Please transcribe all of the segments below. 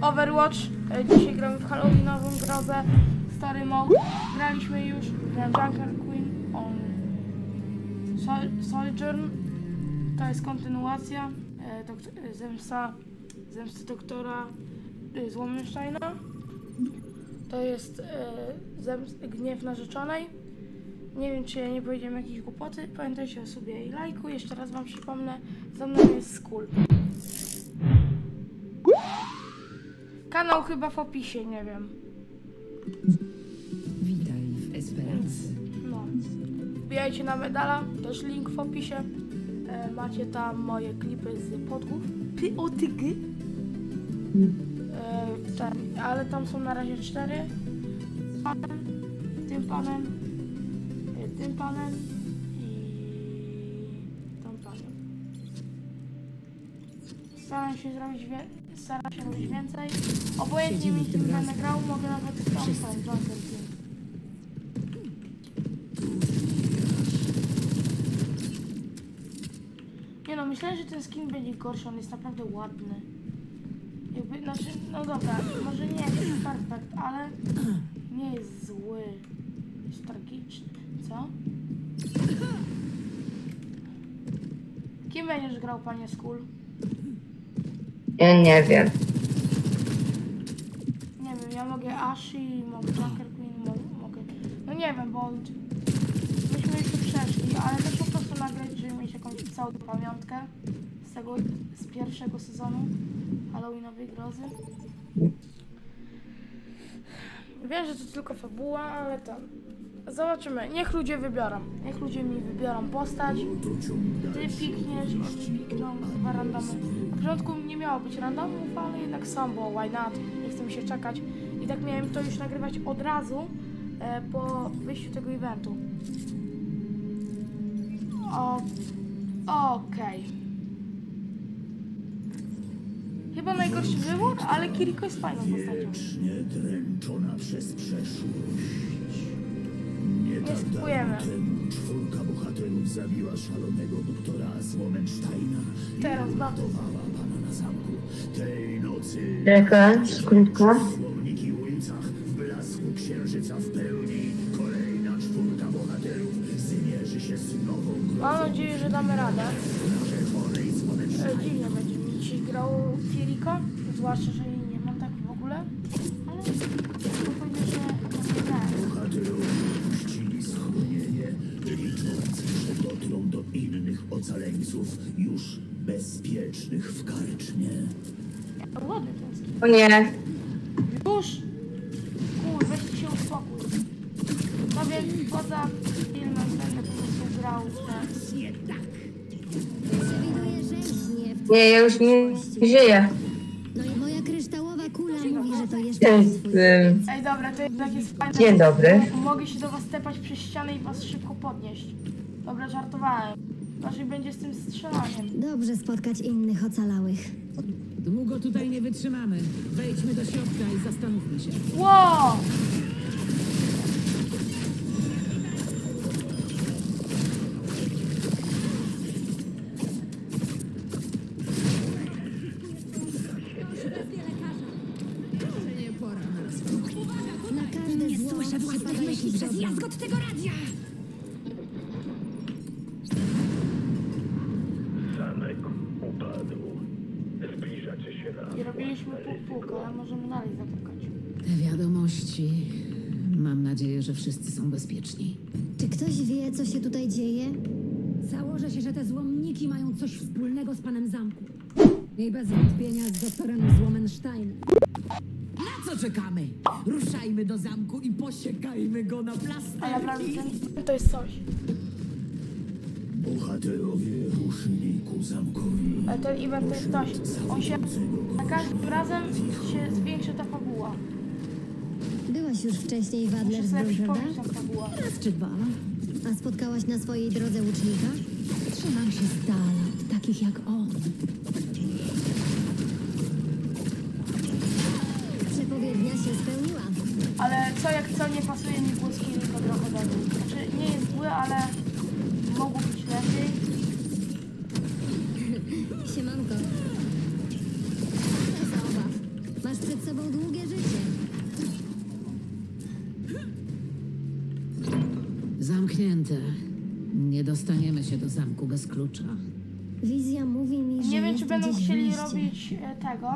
Overwatch. E, Dzisiaj gramy w Halloweenową grobę. Stary mod. Graliśmy już na Junker Queen on Sol- Sojourn. To jest kontynuacja e, zemsta, zemsty doktora e, Złomensteina. To jest e, zems- gniew narzeczonej. Nie wiem, czy ja nie powiedziałem jakiejś głupoty. Pamiętajcie o sobie i lajku. Jeszcze raz wam przypomnę. Za mną jest Skull. Kanał chyba w opisie, nie wiem. Witaj w Esperance. No. Wbijajcie na medala, też link w opisie. E, macie tam moje klipy z o tygy. E, ten, ale tam są na razie cztery. Panem, tym panem, e, tym panem i tym panem. Staram się zrobić wie- staram się robić więcej. Obojętnie Siedzimy mi w tym tym będę razem. grał, mogę nawet w tą Wszyscy. tą Joker King. Nie no, myślałem, że ten skin będzie gorszy, on jest naprawdę ładny. Jakby, znaczy, no dobra, może nie jakiś perfekt, ale nie jest zły. Jest tragiczny. Co? Kim będziesz grał, panie Skull? Ja nie wiem. Nie wiem, ja mogę Ashi, mogę Joker Queen, mo- mogę... No nie wiem, bo myśmy tu przeszli, ale też po prostu nagrać, żeby mieć jakąś całą pamiątkę z tego, z pierwszego sezonu Halloweenowej grozy. Wiem, że to tylko fabuła, ale tam... Zobaczymy, niech ludzie wybiorą. Niech ludzie mi wybiorą postać. Ty pikniesz, oni pikną, dwa randomy. Na początku nie miało być randomów, ale jednak sam było why not? Nie chcę mi się czekać. I tak miałem to już nagrywać od razu e, po wyjściu tego eventu. O, Okej. Chyba najgorszy wybór, ale Kiriko jest fajną postacią. Wiecznie dręczona przez przeszłość. Nie tak skupujemy. dawno temu czwórka bohaterów zabiła szalonego doktora Złomensteina i Teraz, ba. uratowała pana na zamku. Tej nocy Czekaj, skrótka. słownik i ulicach w blasku księżyca w pełni. Kolejna czwórka bohaterów zmierzy się z nową grozą. Mam nadzieję, że damy radę. E. Dziwnie będzie mi dzisiaj grał Kiriko, zwłaszcza, że ocaleńców, już bezpiecznych w karczmie. To ładny ten skin. O nie. Już! Kur, weźcie się uspokój. No więc poza filmem będę po prostu grał w Przewiduję rzeźnie w Nie, ja już nie żyję. No i moja kryształowa kula mówi, że to jeszcze twój ym, Ej dobra, to jednak jest fajne. Dzień dobry. Mogę się do was tepać przez ścianę i was szybko podnieść. Dobra, żartowałem. Gorzej będzie z tym strzelaniem. Dobrze spotkać innych ocalałych. Długo tutaj nie wytrzymamy. Wejdźmy do środka i zastanówmy się. Wow! Nie każde zło przypada jakiś goblin. tego radia! Zamek upadł. Zbliżacie się na I robiliśmy pół półkę, ale możemy dalej zapukać. Te wiadomości. Mam nadzieję, że wszyscy są bezpieczni. Czy ktoś wie, co się tutaj dzieje? Założę się, że te złomniki mają coś wspólnego z panem zamku. I bez wątpienia z doktorem Złomensteinem. Na co czekamy? Ruszajmy do zamku i posiekajmy go na Ale plasterki. ten, to jest coś. Bohaterowie ruszyli ku zamkowi. Ale ten event to jest coś. On się... Za każdym razem się zwiększa ta fabuła. Już wcześniej w Muszę Adlersburg, prawda? Raz czy dwa. A spotkałaś na swojej drodze łucznika? Trzymam się z dala takich jak on. Przepowiednia się spełniła. Ale co jak co nie pasuje mi głos Kiriko trochę do. Znaczy nie jest zły, ale Zamknięte. Nie dostaniemy się do zamku bez klucza. Wizja mówi mi, że Nie wiem, jest czy będą gdzieś chcieli mieście. robić e, tego.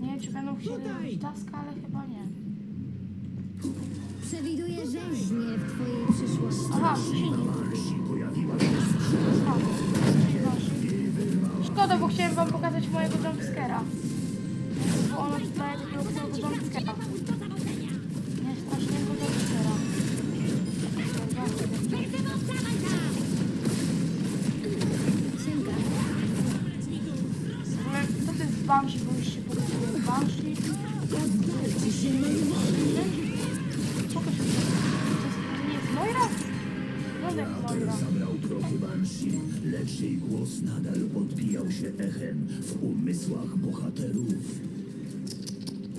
Nie wiem, czy będą chcieli robić taska, ale chyba nie. Przewiduję rzeźnie w twojej przyszłości. Aha. Szkoda, bo chciałem wam pokazać mojego jumpscare'a. Bo ona daje takiego samego jumpscare'a. Moira. Zabrał prochy Banshee, lecz jej głos nadal odbijał się echem w umysłach bohaterów.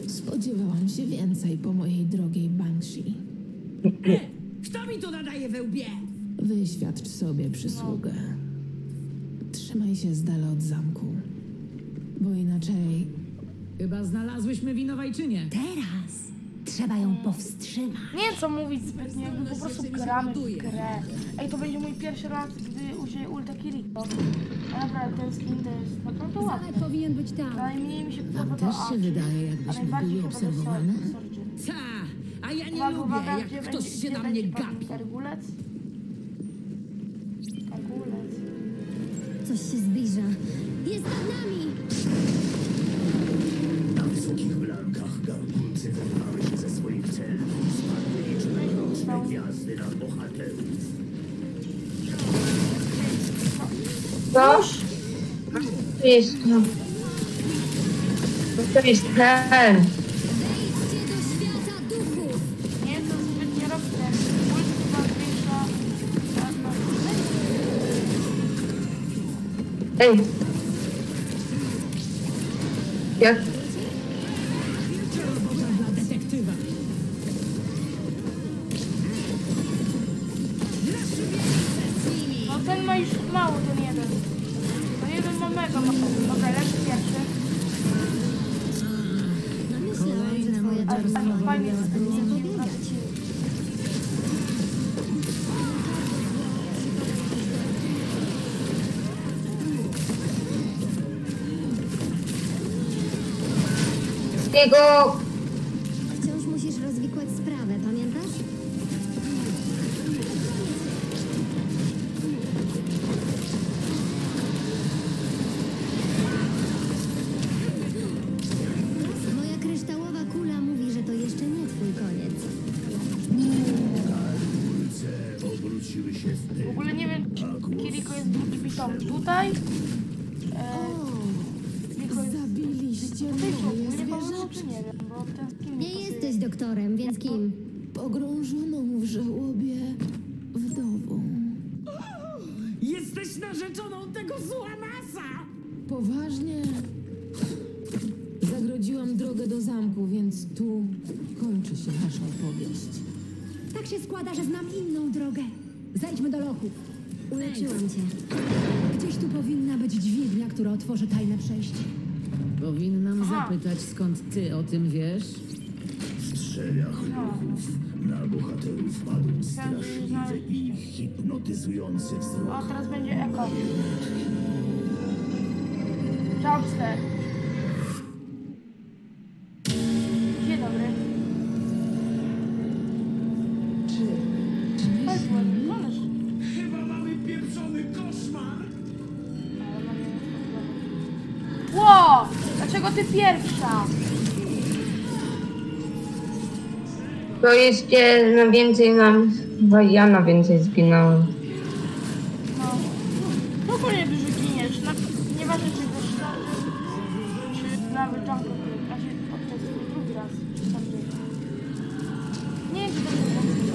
Spodziewałam się więcej po mojej drogiej Banshee. Kto mi tu nadaje we łbie? Wyświadcz sobie przysługę. Trzymaj się z dala od zamku. Bo inaczej Chyba znalazłyśmy winowajczynię. Teraz trzeba ją powstrzymać. Nie wiem co mówić zbytnio, jakby po prostu gramy w grę. Ej, to będzie mój pierwszy raz, gdy użyję ulta Kiriko. A naprawdę ten skin to jest naprawdę ładny. powinien być tam. Najmniej mi się podoba też się Archie, wydaje, a jakbyśmy najbardziej byli podoba obserwowane? Ta, a ja nie Uwaga, lubię, uwaga, jak gdzie ktoś będzie, się gdzie na mnie będzie pan gapi. Kargulec? Kargulec. Coś się zbliża. Jest nad nami! Na wysokich blankach garbulce wyrwały się ze swoich cel i spadły roczne gwiazdy na bohaterów. Co? To jest to. To jest ten. Wejdźcie do świata duchów! Nie, to zbytnio robi ten. Ult chyba zwiększa... na- na- Ej. Jak jego Wciąż musisz rozwikłać sprawę, pamiętasz? Tego złamasa! Poważnie? Zagrodziłam drogę do zamku, więc tu kończy się nasza opowieść. Tak się składa, że znam inną drogę. Zejdźmy do lochu. Uleczyłam cię. Gdzieś tu powinna być dźwignia, która otworzy tajne przejście. Powinnam Aha. zapytać, skąd ty o tym wiesz? w strzeliach ruchów. Na bohaterów padł straszliwy i hipnotyzujący O, wzrok. teraz będzie eko. Jumpster. Dzień dobry. Czy, czy nie. Chyba mamy pieprzony koszmar! Ale mam nie Ło! Dlaczego ty pierwsza? To jest gdzie na więcej nam. Chyba ja na więcej zginąłem. No. No ogólnie dużo giniesz. Na, nieważne czy ze sztarzy, czy na wyczanku. Znaczy, twój drugi raz. Czy tam gdzieś. Nie wiem, czy to jest drugi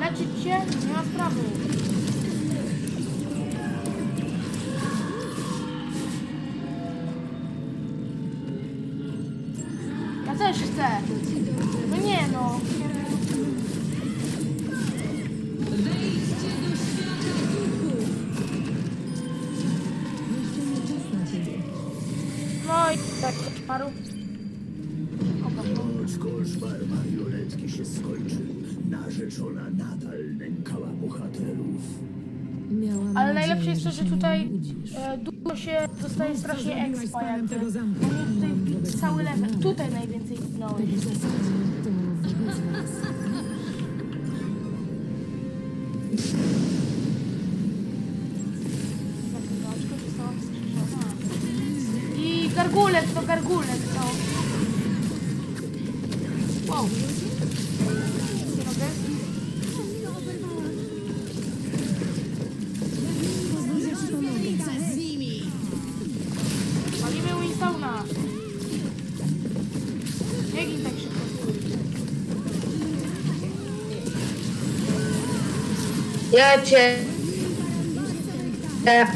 leczyć cię? Nie ma sprawy. Narzeczona nadal nękała bohaterów. Miałam Ale najlepsze jest to, że tutaj e, dużo się dostaje strasznie expa jakby. tego zamku? Bo mnie tutaj wbić cały level. Tutaj najwięcej wbnąłeś. W zasadzie to wobec was. Zakrywałeczka została wskrzeszona. I gargulec, to gargulec, to. Wow. Biegnij tak szybko. Ja cię... E,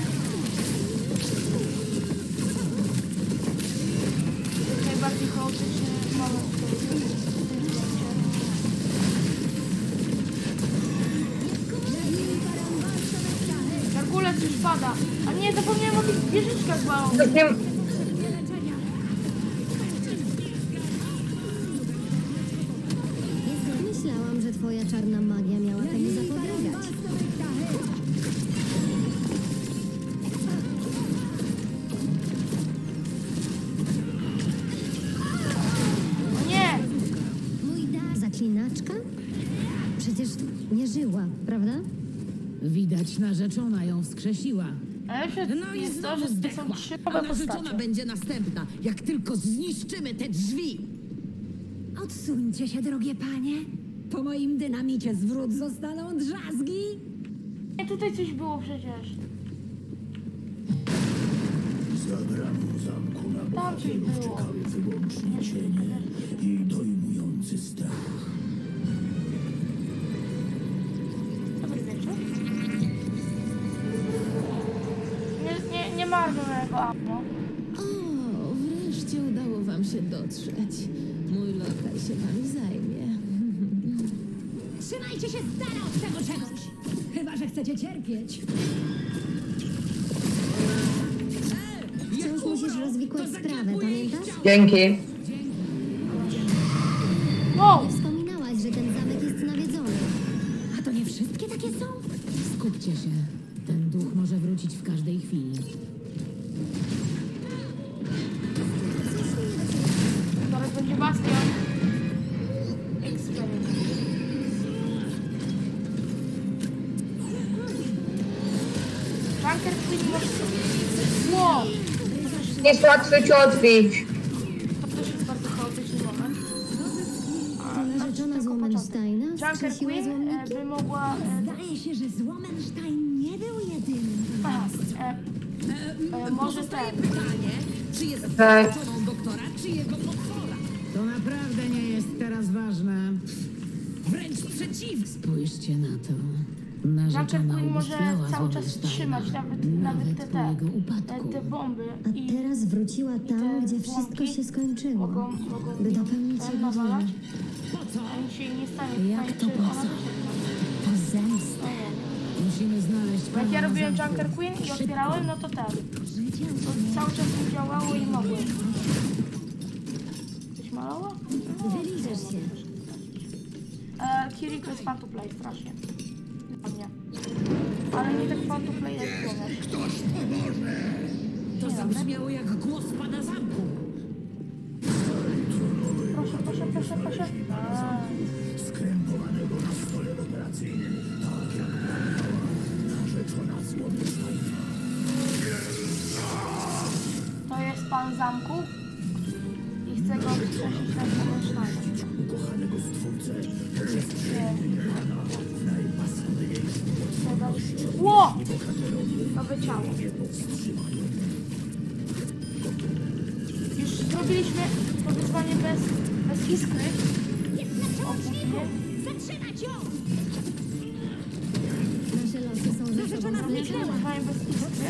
Najbardziej chaotyczny moment w tym zdjęciu. Gargulec już pada. A nie, zapomniałem o tych wieżyczkach małych. nie... twoja czarna magia miała temu zapobiegać. O nie! Mój dar... Zaklinaczka? Przecież nie żyła, prawda? Widać, narzeczona ją wskrzesiła. No i jest to, znowu że to zdechła. trzy nowe narzeczona postacie. będzie następna, jak tylko zniszczymy te drzwi. Odsuńcie się, drogie panie. Po moim dynamicie z wrót zostaną drzazgi. Nie, tutaj coś było przecież. Za bramą zamku na bohaterów było. czekały wyłącznie cienie i dojmujący strach. Dobry wieczór. Nie, nie, nie marnuj mojego ammo. O, wreszcie udało wam się dotrzeć. Mój lokal się wami zajmie. Trzymajcie się z dala od tego czegoś. Chyba, że chcecie cierpieć. Wciąż musisz rozwikłać sprawę, pamiętasz? Dzięki. Wow! Jest łatwo cię odbić. To też jest bardzo chaotyczny moment. To narzeczona z Junker Queen e, złomniki? by mogła... E, Zdaje się, że Złomenstein nie był jedynym. aha, e, e, może Pozostaje ten... pytanie, czy jest Tak. doktora, czy jego potwora. To naprawdę nie jest teraz ważne. Wręcz przeciwnie. Spójrzcie na to. Junker Narzeczona Queen może ubóstwiała cały czas trzymać nawet, nawet te, po te, jego te, upadku. te bomby A i teraz wróciła tam, gdzie wszystko się skończyło. mogą, mogą By dopełnić jego nawalać. dzieło. A nic się jej nie stanie. Jak Pytanie, to czy po ona co? wyszedł. To zemsta. Musimy znaleźć Bo jak pana ja robiłem. Junker Queen i otwierałem, no to tak. Życie To cały czas nie działało i mogłem. Coś maloło? Wyliżesz się. E, Kiriko jest fun to play strasznie. Ale nie tak fun to play jak Jonasz. To zabrzmiało jak głos pana zamku. Proszę, proszę, proszę, proszę. Skrępowanego na stole operacyjnym, tak jak narzeczona. To jest pan zamku i chcę go wskrzesić na Wittgensteina. Ukochanego stwórcę Nie. Ło! Nowe ciało. Już zrobiliśmy to wyzwanie bez, bez iskry. Zatrzymać ją! Nasze losy są ze sobą Zrobiliśmy splecione. wyzwanie bez iskry.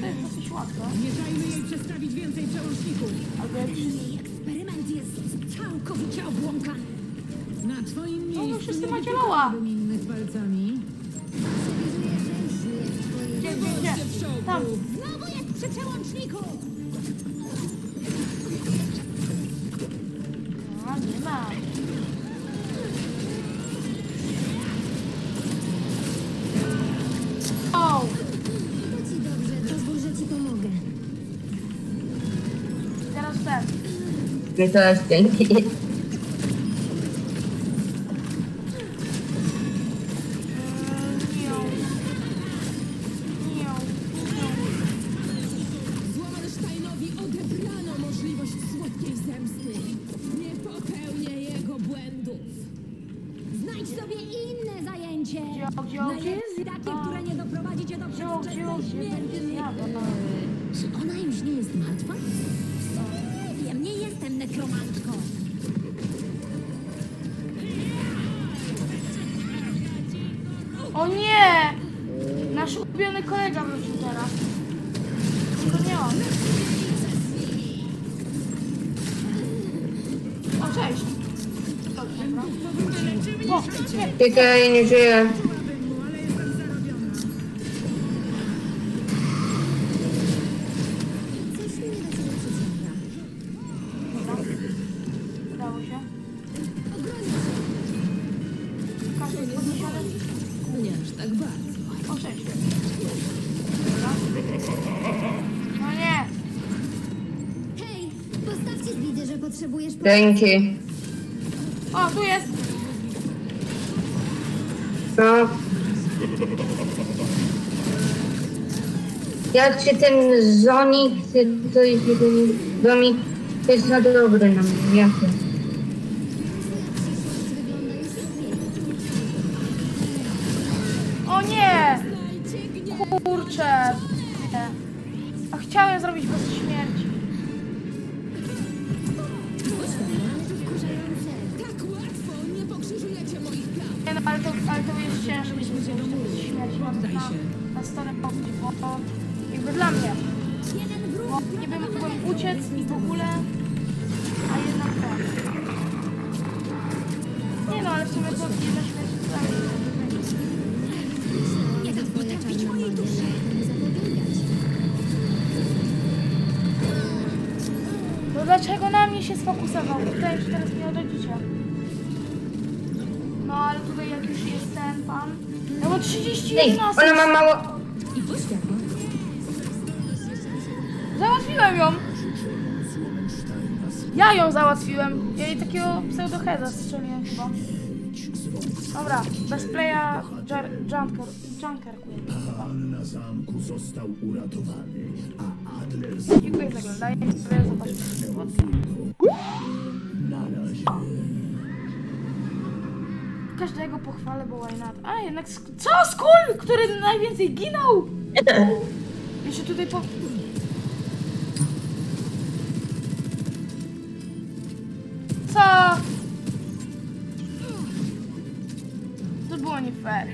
To jest dosyć łatwe. Nie dajmy jej przestawić więcej przełączników. Albo jak Eksperyment jest całkowicie obłąkany. Na twoim miejscu wszyscy nie macie wytykałabym innych palcami. Tam. Znowu jest przy przełączniku! znam. O! To ci dobrze, pozwól, że ci pomogę. Teraz ten. Jest dzięki. Gdzie jest? Takie, które nie doprowadzi cię do przedwczesnej śmierci. Czy ona już nie jest martwa? Nie wiem, nie jestem nekromantką. O nie! Nasz ulubiony kolega wrócił teraz. Tylko nie on. O, cześć. Dobrze, dobra. Czekaj, nie żyję. Udało się. Każdy jest podniesiony. Nie aż tak bardzo. O, cześć. Dobra. No nie. Hej, postawcie widzę, że potrzebujesz pomocy. Dzięki. O, tu jest. No. Jak się ten zonik, to jest jeden domik, to jest za dobry na mnie. Ja wiem. Twoja przyszłość wygląda już lepiej. O nie! Kurczę. A chciałem zrobić bez śmierci. Śmierci. Na, na, na stole powódź, bo to jakby dla mnie. Bo niby mogłem uciec i w ogóle, a jednak tak. Nie no, ale w sumie to. Nie twoja czarna magia da temu zapobiegać. No dlaczego na mnie się sfokusował? Tutaj że teraz mnie odrodzicie. No ale tutaj jak już jest ten pan. No bo 31 Ej, ona ma mało... Załatwiłem ją! Ja ją załatwiłem. Ja jej takiego pseudoheda strzeliłem chyba. Dobra, bez playa jar, Junker, Junker na zamku został uratowany, a Adler Dziękuję za oglądanie. Zobaczmy. Każdego pochwalę, bo why not? A jednak. sk- Co? Skull, który najwięcej ginął! Jeszcze tutaj po. Co? To było nie fair.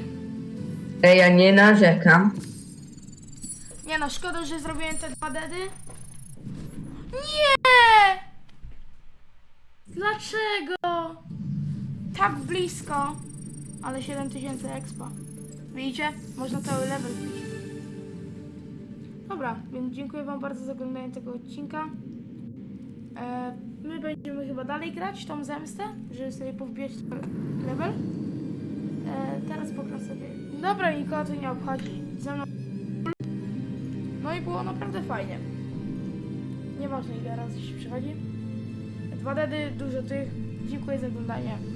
Ej, ja nie narzekam. Nie no, szkoda, że zrobiłem te dwa dedy. Nie! Dlaczego? Tak blisko. Ale 7000 expa. Widzicie? Można cały level wbić. Dobra, więc dziękuję wam bardzo za oglądanie tego odcinka. E, my będziemy chyba dalej grać tą zemstę, żeby sobie powbijać level. E, teraz pogram sobie. Dobra, nikogo to nie obchodzi. Ze mną no i było naprawdę fajnie. Nieważne ile razy się przychodzi. Dwa dedy, dużo tych. Dziękuję za oglądanie.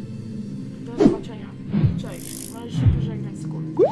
Do zobaczenia. Cześć. Możesz się pożegnać z kurką.